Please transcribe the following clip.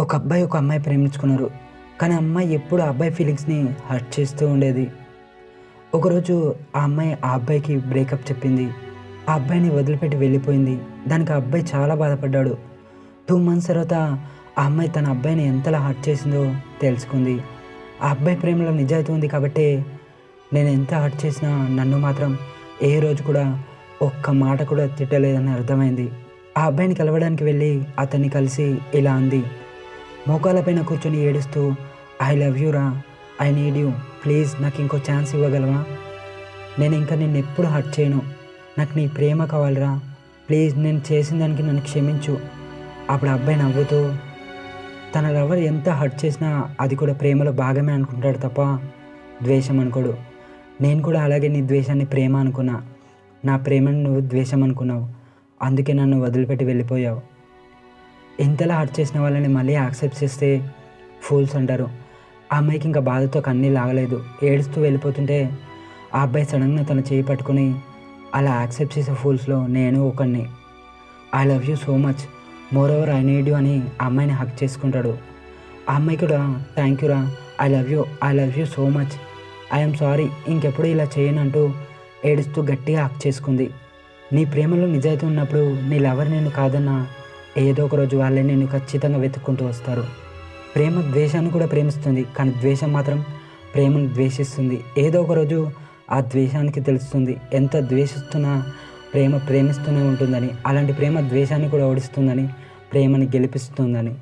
ఒక అబ్బాయి ఒక అమ్మాయి ప్రేమించుకున్నారు. కానీ అమ్మాయి ఎప్పుడు ఆ అబ్బాయి ఫీలింగ్స్ని హర్ట్ చేస్తూ ఉండేది. ఒకరోజు ఆ అమ్మాయి ఆ అబ్బాయికి బ్రేకప్ చెప్పింది. ఆ అబ్బాయిని వదిలిపెట్టి వెళ్ళిపోయింది. దానికి ఆ అబ్బాయి చాలా బాధపడ్డాడు. టూ మంత్స్ తర్వాత ఆ అమ్మాయి తన అబ్బాయిని ఎంతలా హర్ట్ చేసిందో తెలుసుకుంది. ఆ అబ్బాయి ప్రేమలో నిజాయితీ ఉంది కాబట్టి నేను ఎంత హర్ట్ చేసినా నన్ను మాత్రం ఏ రోజు కూడా ఒక్క మాట కూడా తిట్టలేదని అర్థమైంది. ఆ అబ్బాయిని కలవడానికి వెళ్ళి అతన్ని కలిసి ఇలా అంది. మోకాలపైన కూర్చొని ఏడుస్తూ ఐ లవ్ యూ రా ఐ నీడ్ యూ ప్లీజ్ నాకు ఇంకో ఛాన్స్ ఇవ్వగలవా? నేను ఇంకా నిన్ను ఎప్పుడు హర్ట్ చేయను. నాకు నీ ప్రేమ కావాలిరా. ప్లీజ్ నేను చేసిన దానికి నన్ను క్షమించు. అప్పుడు అబ్బాయి నవ్వుతూ తన లవర్ ఎంత హర్ట్ చేసినా అది కూడా ప్రేమలో భాగమే అనుకుంటాడు తప్ప ద్వేషం అనుకోడు. నేను కూడా అలాగే నీ ద్వేషాన్ని ప్రేమ అనుకున్నా. నా ప్రేమను నువ్వు ద్వేషం అనుకున్నావు. అందుకే నన్ను వదిలిపెట్టి వెళ్ళిపోయావు. ఎంతలా హర్ట్ చేసిన వాళ్ళని మళ్ళీ యాక్సెప్ట్ చేస్తే ఫూల్స్ అంటారు. ఆ అమ్మాయికి ఇంకా బాధతో కన్నీ లాగలేదు ఏడుస్తూ వెళ్ళిపోతుంటే ఆ అబ్బాయి సడన్గా తన చేయి పట్టుకొని అలా యాక్సెప్ట్ చేసే ఫూల్స్లో నేను ఒకడిని I love you so much more over I need you అని ఆ అమ్మాయిని హక్ చేసుకుంటాడు. ఆ అమ్మాయి కూడా థ్యాంక్ యూ రా. I love you I love you so much I'm sorry ఇంకెప్పుడు ఇలా చేయను అంటూ ఏడుస్తూ గట్టిగా హక్ చేసుకుంది. నీ ప్రేమలో నిజాయితీ ఉన్నప్పుడు నీ లవర్ నేను కాదన్నా ఏదో ఒక రోజు వాళ్ళే నేను ఖచ్చితంగా వెతుక్కుంటూ వస్తారు. ప్రేమ ద్వేషాన్ని కూడా ప్రేమిస్తుంది కానీ ద్వేషం మాత్రం ప్రేమను ద్వేషిస్తుంది. ఏదో ఒక రోజు ఆ ద్వేషానికి తెలుస్తుంది ఎంత ద్వేషిస్తున్నా ప్రేమ ప్రేమిస్తూనే ఉంటుందని అలాంటి ప్రేమ ద్వేషాన్ని కూడా ఓడిస్తుందని ప్రేమని గెలిపిస్తుందని.